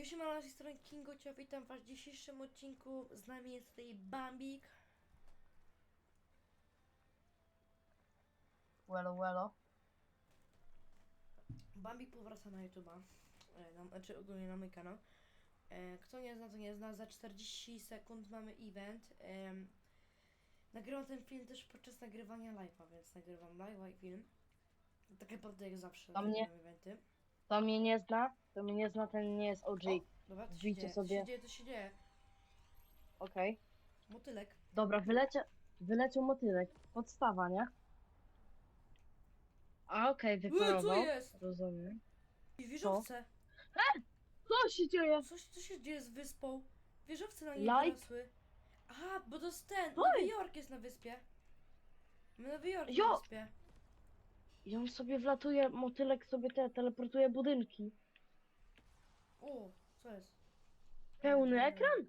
Już ma na naszej stronie Kingocio, witam was w dzisiejszym odcinku. Z nami jest tutaj Bambik. Wello, wello. Bambik powraca na YouTube'a, e, na, znaczy ogólnie na mój kanał. E, kto nie zna, to nie zna. Za 40 sekund mamy event. Em, nagrywam ten film też podczas nagrywania live'a, więc nagrywam live'a i film. Tak naprawdę jak zawsze A mnie? eventy. To mnie nie zna, to mnie nie zna, ten nie jest OG. O, Dobra, to się Wbijcie dzieje, sobie. to się dzieje, to się dzieje. Okej. Motylek. Dobra, wylecie, wyleciał motylek. Podstawa, nie? A okej, Uy, co wyparował. jest? Rozumiem. I wieżowce. Co się dzieje? Coś, co się dzieje z wyspą? Wieżowce na niej Like? wyrosły. Aha, bo to jest ten! Nowy Jork jest na wyspie. Nowy Jork Jo! na wyspie. I on sobie wlatuje, motylek sobie te teleportuje budynki. O, co jest? Pełny ekran?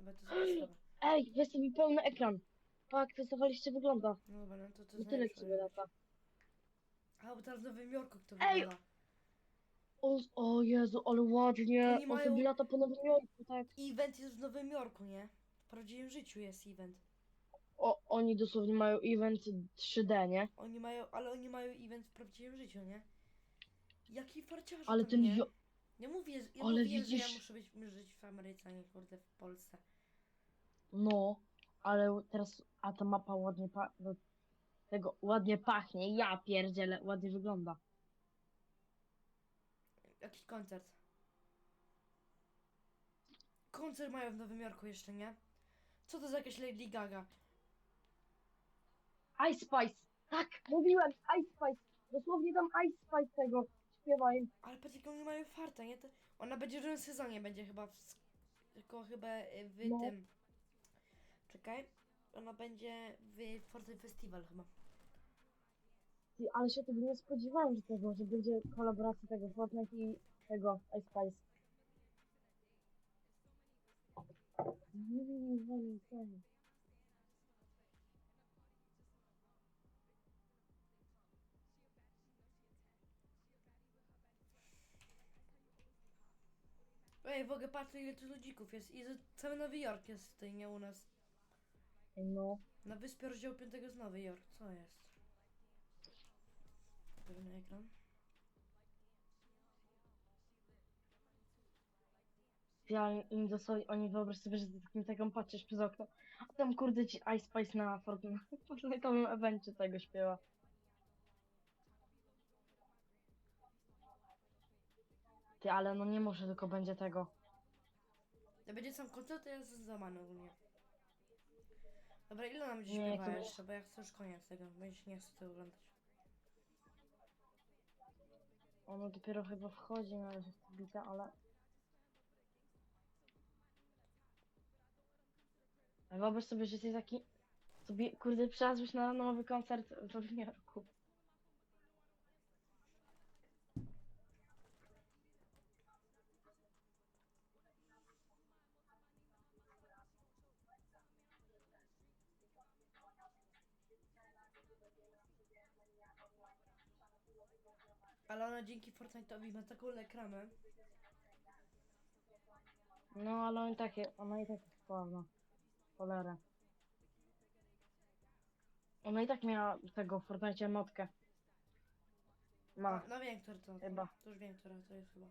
Dobra, to jest Ej, weź sobie pełny ekran. Tak, to zawaliście wygląda. No dobra, no to, to jest Motylek sobie lata. A, bo teraz w Nowym Jorku to Ej! wygląda. O, o Jezu, ale ładnie. Oni On mają- sobie lata po Nowym Jorku, tak. Event jest w Nowym Jorku, nie? W prawdziwym życiu jest event. O, oni dosłownie mają event 3D, nie? Oni mają, ale oni mają event w prawdziwym życiu, nie? Jaki farciarz Ale ten nie? jo... Ja mówię, ja Ale mówię że ja widzisz- muszę być, żyć w Ameryce, a nie kurde w Polsce. No, ale teraz, a ta mapa ładnie pa... no, tego ładnie pachnie, ja pierdzielę, ładnie wygląda. Jakiś koncert. Koncert mają w Nowym Jorku jeszcze, nie? Co to za jakaś Lady Gaga? Ice Spice! Tak, mówiłem, Ice Spice! Dosłownie tam Ice Spice tego śpiewają. Ale patrz jaką oni mają farta, nie? To ona będzie w nowym sezonie, będzie chyba w... sk- Tylko chyba y, w No. tym... Czekaj. Ona będzie w Fortnite Festival chyba. Ty, ale się tego nie spodziewałem, że tego, że będzie kolaboracja tego Fortnite i tego Ice Spice. Nie wiem, nie wiem, nie wiem. Ej, w ogóle patrz ile tu ludzików jest. I że cały Nowy Jork jest tutaj, nie u nas. No, Na wyspie rozdziału 5 z Nowy Jork. Co jest? Pewny ekran. ja im dosłownie, oni wyobraź sobie, że ty takim taką patrzysz przez okno, a tam kurde ci Ice Spice na Fortnite, Fortnite'owym evencie tego śpiewa. Ty, ale no nie może, tylko będzie tego. Jak będzie sam koncert, to jest złamany ogólnie. Dobra, ile nam będzie Nie, śpiewa jeszcze, bo ja chcę już koniec tego, bo ja się nie chcę tego oglądać. Ono dopiero chyba wchodzi na razie w tę bitę, ale... Ale wyobraź sobie, że jesteś taki... Sobie, kurde, przylazłeś na nowy koncert w Nowym Jorku. Ale ona dzięki Fortnite'owi ma taką reklamę. No, ale on takie, ona i tak jest sławna. Cholera. Ona i tak miała tego w Fortnite notkę. Ma. No wiem, która to. Chyba. To już wiem, która to jest chyba.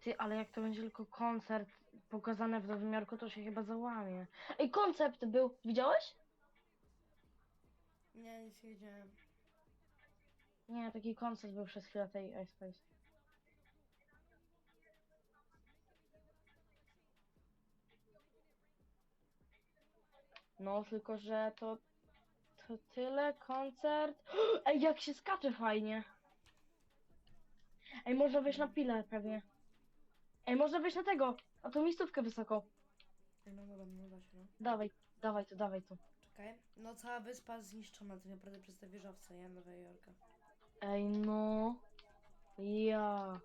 Ty, ale jak to będzie tylko koncert pokazany w Nowym Jorku, to się chyba załamie. Ej, koncept był, widziałeś? Nie, nic nie wiedziałem. Nie, taki koncert był przez chwilę tej Ice Spice. No, tylko że to, to tyle koncert. Ej, jak się skacze fajnie. Ej, można wejść na pilę pewnie. Ej, można wejść na tego, na tą miejscówkę wysoko. Ej, No dobra, no da się, no. Dawaj, dawaj tu, dawaj tu. Czekaj. No cała wyspa zniszczona tak naprawdę przez te wieżowce, nie? Nowego Jorka. Ej, no. Ja.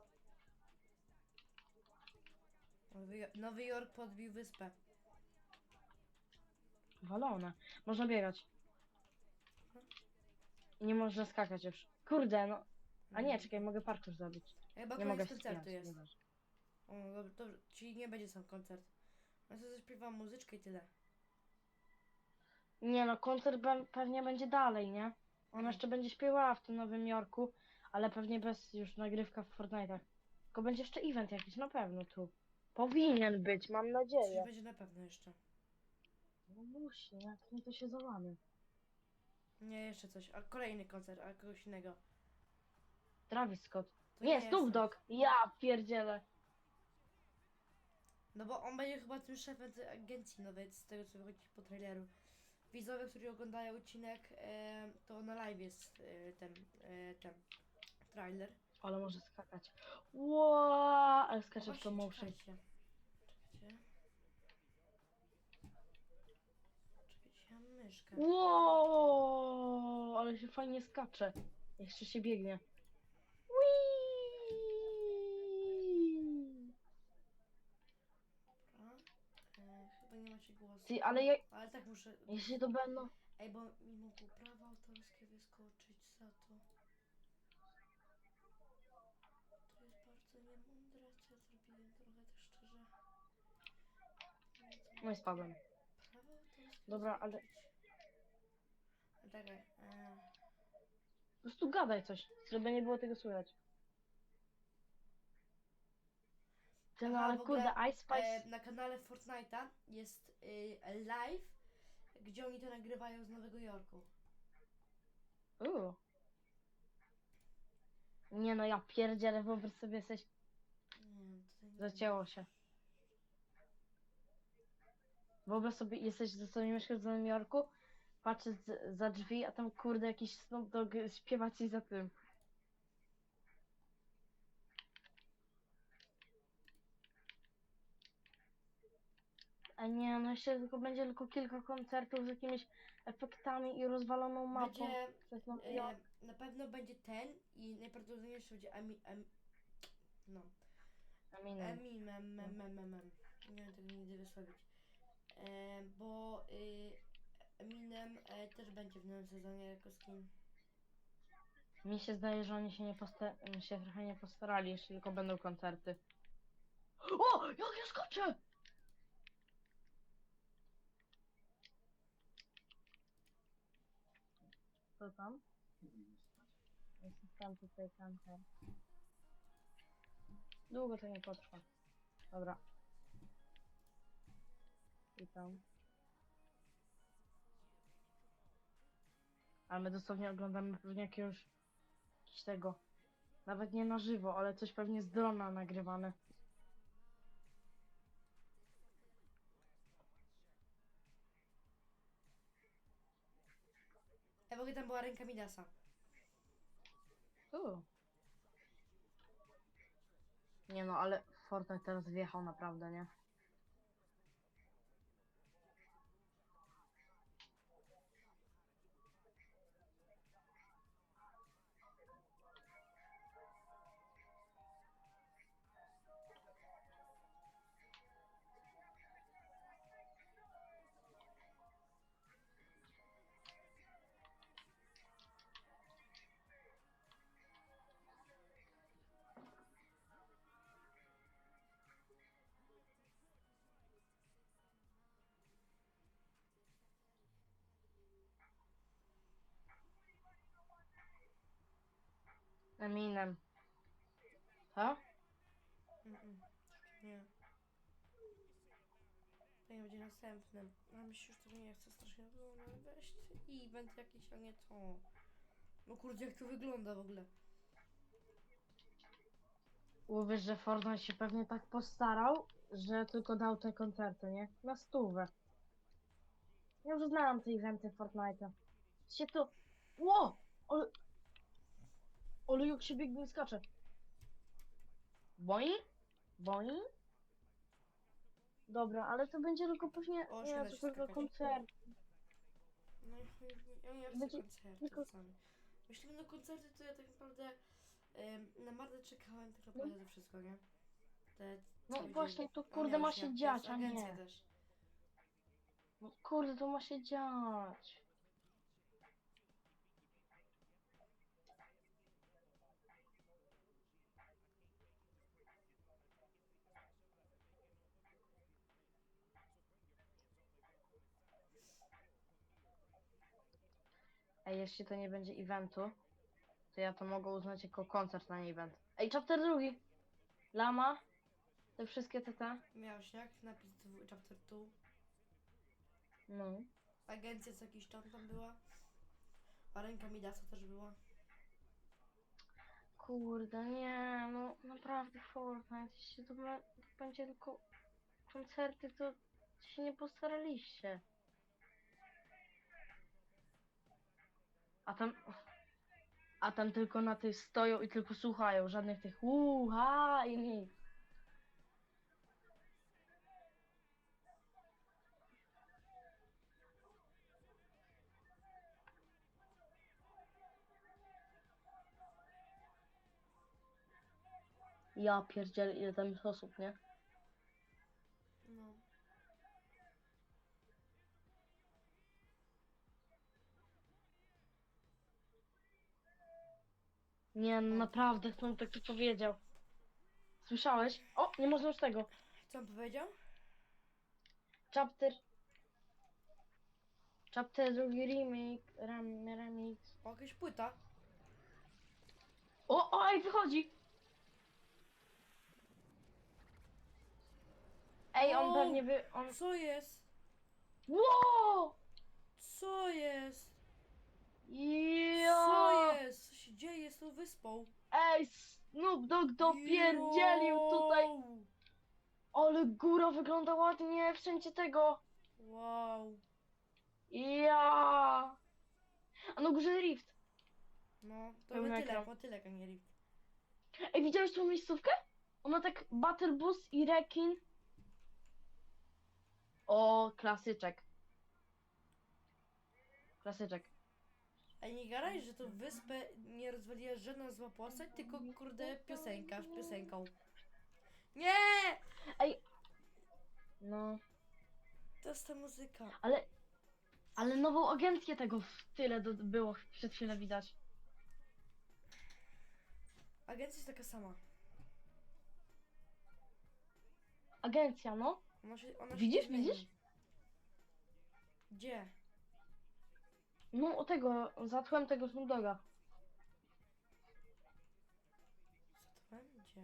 Nowy, Jo- Nowy Jork podbił wyspę. Walone. Można biegać. Nie można skakać już. Kurde, no. A nie, czekaj, mogę parkour zrobić. Chyba Nie mogę koncertu jest. O, dobrze, dobrze, czyli nie będzie sam koncert. Ja sobie zaśpiewam muzyczkę i tyle. Nie no, koncert be- pewnie będzie dalej, nie? Ona jeszcze będzie śpiewała w tym Nowym Jorku, ale pewnie bez już nagrywka w Fortnite'ach. Tylko będzie jeszcze event jakiś, na pewno tu. Powinien być, mam Coś nadzieję. będzie na pewno jeszcze. No musi, jak nie to się załamie. Nie, jeszcze coś. A kolejny koncert, a kogoś innego. Travis Scott. To Nie, jest Snoop. Dogg! Ja pierdzielę. No bo on będzie chyba tym szefem tej agencji nowej, z tego co wychodzi po traileru. Widzowie, którzy oglądają odcinek, e, to na live jest e, ten, e, ten trailer. Ale może skakać. Ła, ale skacze w Właśnie, slow motion. Czekajcie. Czekajcie. Czekajcie, ja myszkę. Ło, ale się fajnie skacze. Jeszcze się biegnie. Whee! Dobra. E, chyba nie macie głosu. Ty, ale ja, Ale tak muszę. jeśli to będą... Ej, bo mi mogło prawa autorskie wyskoczyć za to. To jest bardzo niemądre, co ja zrobiłem trochę tak szczerze. No i spadłem. Prawa autorskie Dobra, ale- wyskoczyć. Czekaj, e, Po prostu gadaj coś, żeby nie było tego słychać. Ty, no Aha, ale w ogóle, kurde, Ice Spice... e, na kanale Fortnite'a jest e, live, gdzie oni to nagrywają z Nowego Jorku. Uuu. Nie no, ja pierdzielę, wyobraź sobie, jesteś... Nie wiem, tutaj nie Zacięło się. Wyobraź sobie, jesteś ze sobą mieszkasz w Nowym Jorku, patrzysz z, za drzwi, a tam kurde jakiś Snoop Dogg śpiewa ci za tym. A nie, no jeszcze tylko będzie tylko kilka koncertów z jakimiś efektami i rozwaloną mapą. Będzie Przez Nowy E, na pewno będzie ten i najprawdopodobniej jeszcze będzie Emi, em, no, Eminem. Eminem, mem, mem, mem, mem. nie wiem tego nigdy wysłowić, e, bo y, Eminem e, też będzie w nowym sezonie jako skin. Mi się zdaje, że oni się nie posta- się trochę nie postarali, jeśli tylko będą koncerty. O! Jak ja skoczę! Co tam? Tam tutaj kancer. Długo to nie potrwa. Dobra. I tam. Ale my dosłownie oglądamy pewnie jakiegoś jakiegoś tego. Nawet nie na żywo, ale coś pewnie z drona nagrywane. E, w ogóle tam była ręka Midasa. Uuu. Nie no, ale Fortnite teraz wjechał naprawdę, nie? Eminem. Co? Mm-mm. Nie. To nie będzie następnym. A mi się już tego nie chce strasznie było, no weź ty event jakiś, a nie to. No kurde, jak to wygląda w ogóle. Uwierz, że Fortnite się pewnie tak postarał, że tylko dał te koncerty, nie? Na stówę. Ja już znałam te eventy Fortnite'a. Się to... Ło! Ale... Ale jak się biegnie skacze. Boing? Boing? Dobra, ale to będzie tylko pewnie... O, nie, się da to tylko skakać. koncert. No i chuj, ja nie chcę Będzie koncerty tylko- sami. Jeśli będą koncerty, to ja tak naprawdę em, na Mardę czekałem tak naprawdę to wszystko, nie? Te, No cały właśnie, A kurde ma się dziać, a nie. też. No kurde, to ma się dziać. Jeśli to nie będzie eventu, to ja to mogę uznać jako koncert na event. Ej, chapter drugi! Lama, te wszystkie te te. Miałeś jak? Napis dwu- chapter 2. No. Agencja co jakiś czas tam była. A ręka Midasa też była. Kurde, nie, no naprawdę Fortnite, jeśli to będzie tylko koncerty, to się nie postaraliście. A tam, a tam tylko na tych stoją i tylko słuchają, żadnych tych uha i nic. Ja pierdzielę, ile tam jest osób, nie? Nie, no naprawdę, mi tak to powiedział. Słyszałeś? O, nie można już tego. Co on powiedział? Chapter. Chapter drugi remake. Ram, remix. O, jakaś płyta. O, o, ej, wychodzi! Ej, on O! pewnie wy... On... Co jest? Wow! Co jest? Co jest? Dzieje z tą wyspą? Ej, Snoop Dogg dopierdzielił tutaj! Yo! Ale góra wygląda ładnie, wszędzie tego! Wow. Ja! A na górze Rift. No, to Pełny motylek, ekran. motylek, a nie rift. Ej, widziałeś tą miejscówkę? Ona tak Battle Bus i Rekin. O, klasyczek. Klasyczek. A nie gadaj, że tą wyspę nie rozwaliła żadna zła postać, tylko kurde piosenka z piosenką. Nie! No, To jest ta muzyka. ale... Ale nową agencję tego w tyle do, było przed chwilą widać. Agencja jest taka sama. Agencja, no. Ona się, ona się Widzisz, nie zmieni. widzisz? Gdzie? No, o tego, za tłem tego Snoop Dogga. Co to będzie?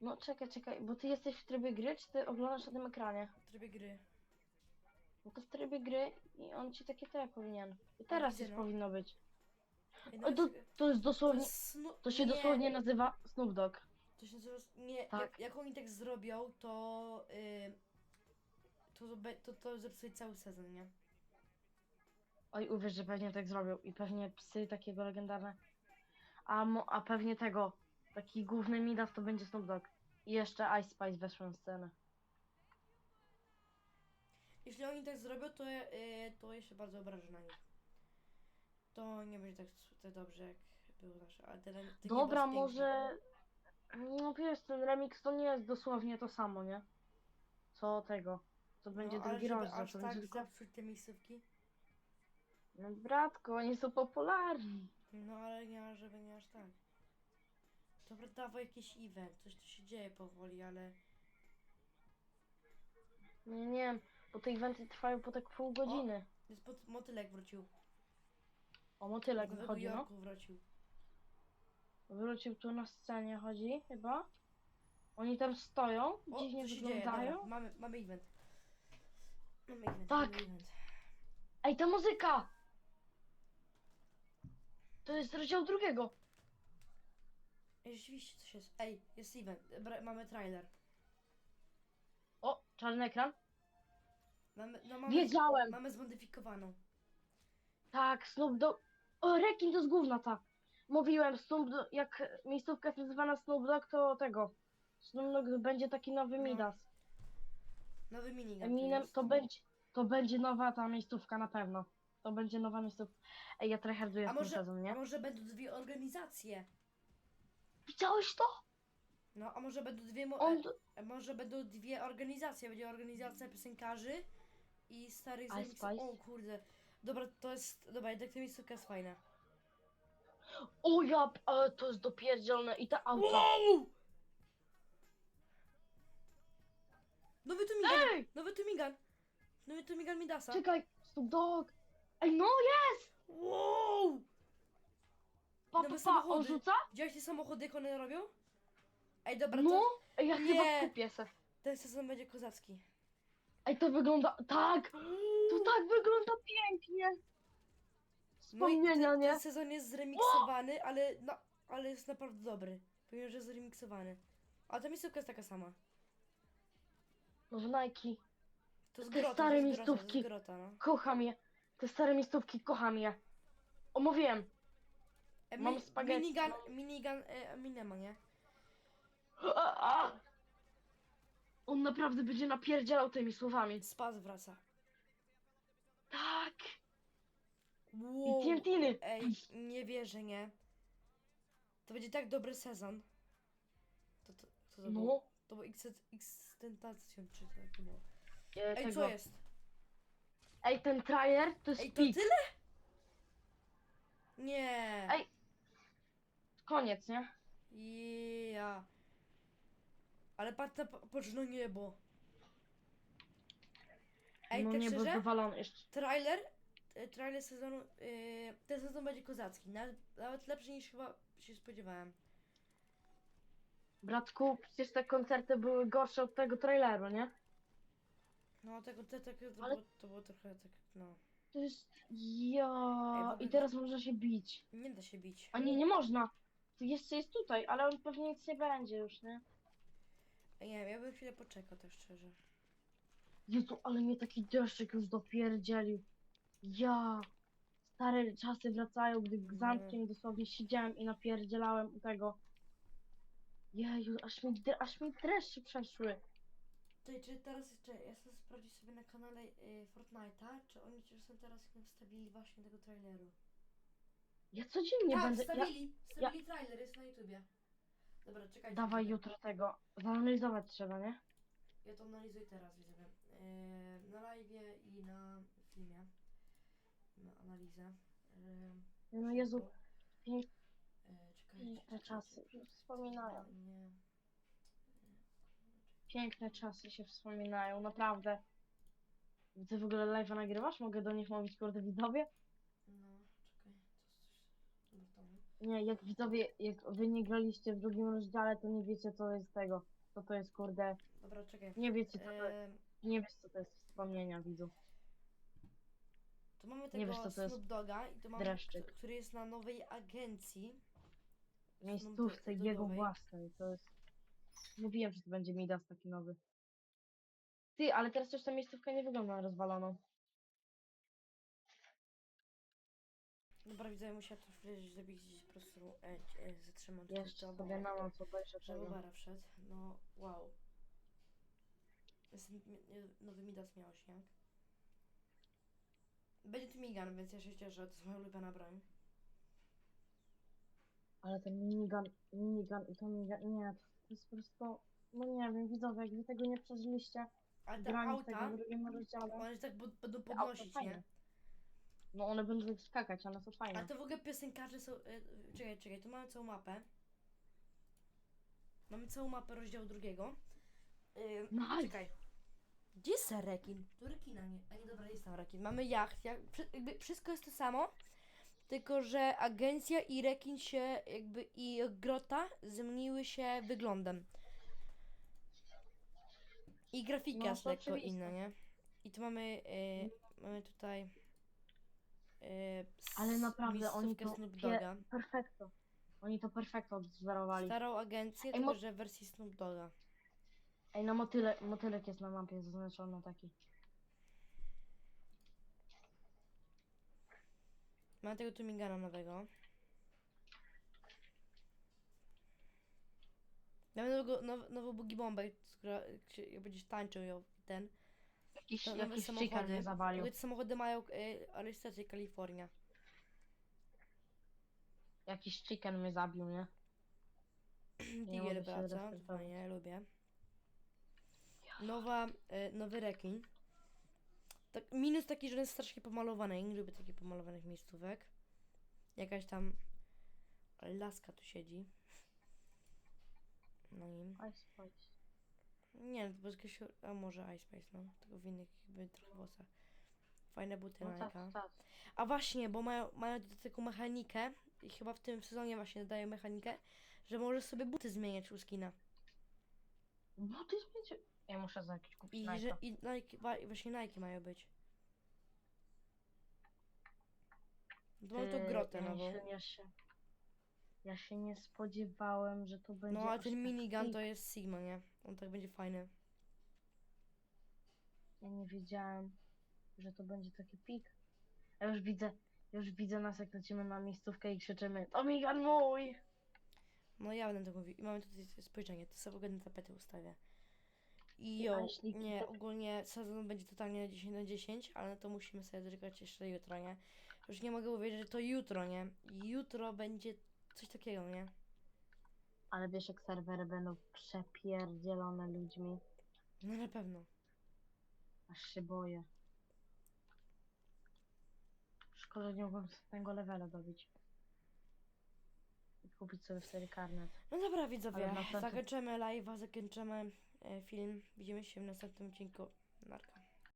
No, czekaj, czekaj, bo ty jesteś w trybie gry, czy ty oglądasz na tym ekranie? W trybie gry. No to w trybie gry i on ci takie te powinien. I teraz widzę, już no. powinno być. Ej, O, to, to jest dosłownie, Sno- to się nie, dosłownie nazywa Snoop Dogg. To się nazywa... Nie, Tak. jak, jak oni tak zrobią, to... Yy, to, to, be- to, to zepsuje cały sezon, nie? Oj, uwierz, że pewnie tak zrobił. I pewnie psy takiego legendarne. A, mo, a pewnie tego. Taki główny Midas to będzie Snoop Dogg. I jeszcze Ice Spice weszło na scenę. Jeśli oni tak zrobią, to, ja- yy, to ja się bardzo obrażę na nich. To nie będzie tak, tak dobrze, jak było zawsze. Ale ten, ten Dobra, piękny. może... No wiesz, ten remix to nie jest dosłownie to samo, nie? Co tego. To będzie no, ale drugi żeby rozdział. aż To tak tylko... zepsuć te miejscówki? No bratko, oni są popularni. No ale nie, żeby nie aż tak. Dobra, dawaj jakiś event, coś tu się dzieje powoli, ale... Nie, nie wiem, bo te eventy trwają po tak pół godziny. Jest pod, motylek wrócił. O, motylek Z Nowego wychodzi, no. Jorku wrócił. Wrócił tu na scenie, chodzi chyba. Oni tam stoją, O, dziwnie co się dzieje? wyglądają. Mamy, mamy event. Mamy event, Tak. mamy event. Ej, ta muzyka! To jest rozdział drugiego. Ej, rzeczywiście coś jest. Ej, jest event. Mamy trailer. O, czarny ekran. Mamy, no mamy, Wiedziałem! mamy zmodyfikowaną. Tak, Snoop Dogg. O, Rekin to jest główna ta. Mówiłem, Snoop Dogg, jak miejscówka jest nazywana Snoop Dogg, to tego. Snoop Dogg będzie taki nowy No, Midas. Nowy minigun. Eminem, jest. to będzie, to będzie nowa ta miejscówka na pewno. To będzie nowa miejscówka. Ej, ja tryharduję A w może, sezon, a nie? może będą dwie organizacje? Widziałeś to? No, a może będą dwie... Mo- On, e, może będą dwie organizacje. Będzie organizacja piosenkarzy i starych Ice zajmów. Spice? O kurde. Dobra, to jest... Dobra, jednak ta miejscówka jest fajna. o ja, ale to jest dopierdzielne i ta auta. Wow! Nowy Tumigan! Ej! Nowy Tumigan! Nowy Tumigan Midasa. Czekaj, Snoop Dogg. Ej, no jest! Wow! Pa, Nowe pa, pa, samochody. rzuca? Widziałeś te samochody, jak one robią? Ej, dobra, No, to ej, ja Nie. chyba kupię se. ten sezon będzie kozacki. Ej, to wygląda, tak, to tak wygląda pięknie. No i Wspomnienia, ten, nie? ten sezon jest zremiksowany, ale, no, ale jest naprawdę dobry. Powiem, że jest zremiksowany. A ta miejscówka jest taka sama. No w Nike. To jest Te grota, stare to jest grota, to miejscówki. jest grota, no. Kocham je. Te stare miejscówki, kocham je. Omówiłem. E, Mam spaghetti, Minigun, minigun, e, minema, nie? A, a. On naprawdę będzie napierdzielał tymi słowami. Spaz wraca. Tak. Wow. I TNT-ny. Ej, nie wierzę, nie? To będzie tak dobry sezon. To, to, to, to było? No. To było Extentacjon, czy to, to było? E, Ej, tego. co jest? Ej, ten trailer to jest Ej, to tyle? Nie. Ej. Koniec, nie? Ja. Ale patrz na po- poczno niebo. Ej, no tak nie, bo szczerze, jeszcze. trailer, e, trailer sezonu, e, ten sezon będzie kozacki. Nawet, nawet lepszy niż chyba się spodziewałem. Bratku, przecież te koncerty były gorsze od tego traileru, nie? No, tego, te, te, to, Ale- było, to było trochę tak, no. To jest... Ej, Ja... ogóle- I teraz można się bić. Nie da się bić. A nie, nie można. To jeszcze jest tutaj, ale on pewnie nic nie będzie już, nie? Ej, nie wiem, ja bym chwilę poczekał, tak szczerze. Jezu, ale mnie taki deszczyk już dopierdzielił. Ja. Stare czasy wracają, gdy Nie. zamkiem dosłownie siedziałem i napierdzielałem u tego. Jeju, aż mi, dre- aż mi dreszcze przeszły. Ty, czy teraz jeszcze, ja chcę sprawdzić sobie na kanale y, Fortnite'a, czy oni czasem teraz nie wstawili właśnie tego traileru. Ja codziennie tak, będę. Wstawili, wstawili trailer, jest na YouTubie. Dobra, czekajcie. dawaj jutro tego. Zanalizować trzeba, nie? Ja to analizuję teraz, widzowie. Yy, na live i na filmie. Na analizę. Yy, No Jezu, Yy, czekajcie, czekajcie. czasy się wspominają. Nie. Piękne czasy się wspominają, naprawdę. Ty w ogóle live'a nagrywasz? Mogę do nich mówić, kurde, widzowie? No, czekaj, to jest coś. Nie, jak widzowie, jak wy nie graliście w drugim rozdziale, to nie wiecie co jest tego. Co to jest kurde. Dobra, czekaj. Nie wiecie co to Yy, Nie wiesz co to jest wspomnienia widzów. tu mamy Nie tego wiesz, co to jest Doga i tu mamy, dreszczyk. który jest na nowej agencji. Miejscówce Snoop jego własnej. To jest. Mówiłem, że to będzie Midas taki nowy. Ty, ale teraz już ta miejscówka nie wygląda na rozwaloną. Dobra, widzę, musiała to chwilę zrobić po prostu e, e, zatrzymać. Jeszcze to, sobie na noc obejrzę Żeby tego. Bara wszedł. No, wow. Jest mi- mi- nowy Midas miał śnieg. Będzie tu Migan, więc ja się cieszę, to jest moja ulubiona broń. Ale ten minigun, minigun i to minigun, nie, to jest po prostu, no nie wiem, widzowie, jak wy tego nie przeżyliście, Ale te granie w tego auta, w drugim rozdziale, one się tak bud- będą podnosić, fajne. nie? No one będą skakać, one są A fajne. to w ogóle piosenkarze są... E, czekaj, czekaj, tu mamy całą mapę. Mamy całą mapę rozdziału drugiego. Nice. Czekaj. Gdzie jest rekin? Tu rekina nie. A nie, dobra, jest tam rekin. Mamy jacht. Jak, wszy- jakby wszystko jest to samo. Tylko, że agencja i rekin się jakby i grota zmieniły się wyglądem. I grafika No, jest to lekko oczywiste. inna, nie? I tu mamy, e, mamy tutaj e, Ale naprawdę oni miejscówkę to Snoop pie- Dogga. perfekto. Oni to perfekto odzwerowali. Starą agencję, Ej, tylko że w wersji Snoop Dogga. Ej, no motyle, motylek jest na mapie zaznaczony taki. Mamy tego Tumingana nowego. Mamy nowego, now, nową bugi bombę, która jak będziesz tańczył ją ten. Jakiś, To nowe jakiś chicken samochody. mnie zawalił. Nawet samochody mają y, niestety Kalifornia. Jakiś chicken mnie zabił, nie? Się wraca, fajnie, lubię. Nowa, y, nowy rekin. Tak, minus taki, że on jest strasznie pomalowany. Ja nie lubię takich pomalowanych miejscówek. Jakaś tam laska tu siedzi. Na nim. Ice Spice. Nie, to a może Ice Spice, no. Tylko w innych jakby trochę włosach. Fajne buty No Nike'a. tak, tak. A właśnie, bo mają, mają taką mechanikę i chyba w tym sezonie właśnie dodają mechanikę, że możesz sobie buty zmieniać u skina. Buty zmiecie. Ja muszę za jakieś kupić I, Nike'a. że, i Nike, wa- właśnie Nike mają być. No Ty, tą grotę ja nową. Się, ja, się, ja się nie spodziewałem, że to będzie. No a aż ten tak minigun to jest Sigma, nie? On tak będzie fajny. Ja nie wiedziałem, że to będzie taki pik. Ja już widzę, już widzę nas, jak lecimy na miejscówkę i krzyczymy To migan mój! No ja będę tak mówił. I mamy tutaj spojrzenie, to sobie na tapety ustawię. I jo, nie, ogólnie sezon będzie totalnie na 10 na 10, ale to musimy sobie doczekać jeszcze jutro, nie? Już nie mogę uwierzyć, że to jutro, nie? Jutro będzie coś takiego, nie? Ale wiesz, jak serwery będą przepierdzielone ludźmi. No na pewno. Aż się boję. Szkoda, że nie mogłem tego levela dobić. I kupić sobie wtedy karnet. No dobra widzowie, Ale na pewno- zakończymy live'a, zakończymy film. Widzimy się w następnym odcinku. Narka.